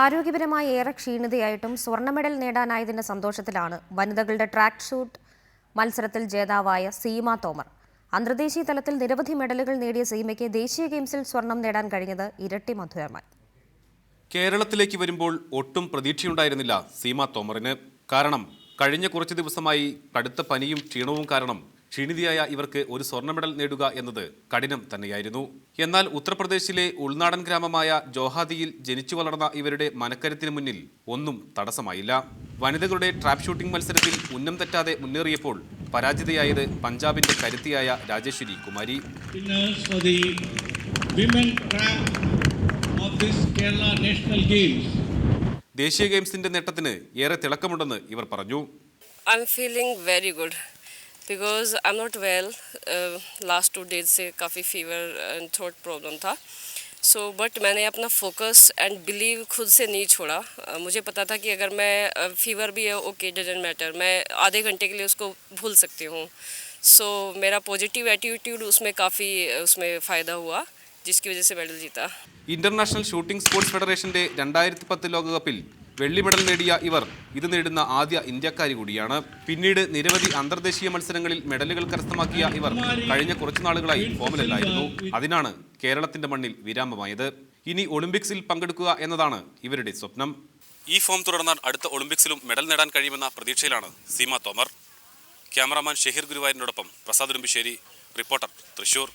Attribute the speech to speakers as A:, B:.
A: ആരോഗ്യപരമായി ഏറെ ക്ഷീണിതയായിട്ടും സ്വർണ മെഡൽ നേടാനായതിന്റെ സന്തോഷത്തിലാണ് വനിതകളുടെ ട്രാക്ക് ഷൂട്ട് മത്സരത്തിൽ ജേതാവായ സീമ തോമർ. അന്തർദേശീയ തലത്തിൽ നിരവധി മെഡലുകൾ നേടിയ സീമയ്ക്ക് ദേശീയ ഗെയിംസിൽ സ്വർണം നേടാൻ കഴിഞ്ഞത് ഇരട്ടി മധുരമായി.
B: കേരളത്തിലേക്ക് വരുമ്പോൾ ഒട്ടും പ്രതീക്ഷയുണ്ടായിരുന്നില്ല സീമ തോമറിന്. കാരണം കഴിഞ്ഞ കുറച്ച് ദിവസമായി കടുത്ത പനിയും ക്ഷീണവും കാരണം ക്ഷീണിതയായ ഇവർക്ക് ഒരു സ്വർണ മെഡൽ നേടുക എന്നത് കഠിനം തന്നെയായിരുന്നു. എന്നാൽ ഉത്തർപ്രദേശിലെ ഉൾനാടൻ ഗ്രാമമായ ജോഹാദിയിൽ ജനിച്ചു വളർന്ന ഇവരുടെ മനക്കരുത്തിന് മുന്നിൽ ഒന്നും തടസ്സമായില്ല. വനിതകളുടെ ട്രാപ്പ് ഷൂട്ടിംഗ് മത്സരത്തിൽ ഉന്നം തെറ്റാതെ മുന്നേറിയപ്പോൾ പരാജിതയായത് പഞ്ചാബിന്റെ കരുത്തിയായ Rajeshwari Kumari.
C: Winners for the women track of this Kerala National
B: ദേശീയ ഗെയിംസിന്റെ നേട്ടത്തിന് ഏറെ തിളക്കമുണ്ടെന്ന് ഇവർ പറഞ്ഞു.
D: I am feeling very good. because I'm not well. Uh, last two days से काफ़ी फीवर एंड थ्रोट प्रॉब्लम था सो बट मैंने अपना फोकस एंड बिलीव खुद से नहीं छोड़ा Uh, मुझे पता था कि अगर मैं फीवर भी है ओके डजेंट मैटर मैं आधे घंटे के लिए उसको भूल सकती हूँ सो मेरा पॉजिटिव एटीट्यूड उसमें काफ़ी उसमें फ़ायदा हुआ जिसकी वजह से मेडल जीता
B: ഇന്റർനാഷണൽ ഷൂട്ടിംഗ് സ്പോർട്സ് ഫെഡറേഷന്റെ രണ്ടായിരത്തി പത്ത് ലോകകപ്പിൽ വെള്ളി മെഡൽ നേടിയ ഇവർ ഇത് നേടുന്ന ആദ്യ ഇന്ത്യക്കാരി കൂടിയാണ്. പിന്നീട് നിരവധി അന്തർദേശീയ മത്സരങ്ങളിൽ മെഡലുകൾ കരസ്ഥമാക്കിയ ഇവർ കഴിഞ്ഞ കുറച്ചു നാളുകളായി ഫോമിലല്ലായിരുന്നു. അതിനാണ് കേരളത്തിന്റെ മണ്ണിൽ വിരാമമായത്. ഇനി ഒളിമ്പിക്സിൽ പങ്കെടുക്കുക എന്നതാണ് ഇവരുടെ സ്വപ്നം. ഈ ഫോം തുടർന്നാൽ അടുത്ത ഒളിമ്പിക്സിലും മെഡൽ നേടാൻ കഴിയുമെന്ന പ്രതീക്ഷയിലാണ് സീമ തോമർ. ക്യാമറാമാൻ ഷഹീർ ഗുരുവായൂരിനോടൊപ്പം പ്രസാദ് ഉടുമ്പിശ്ശേരി റിപ്പോർട്ടർ തൃശൂർ.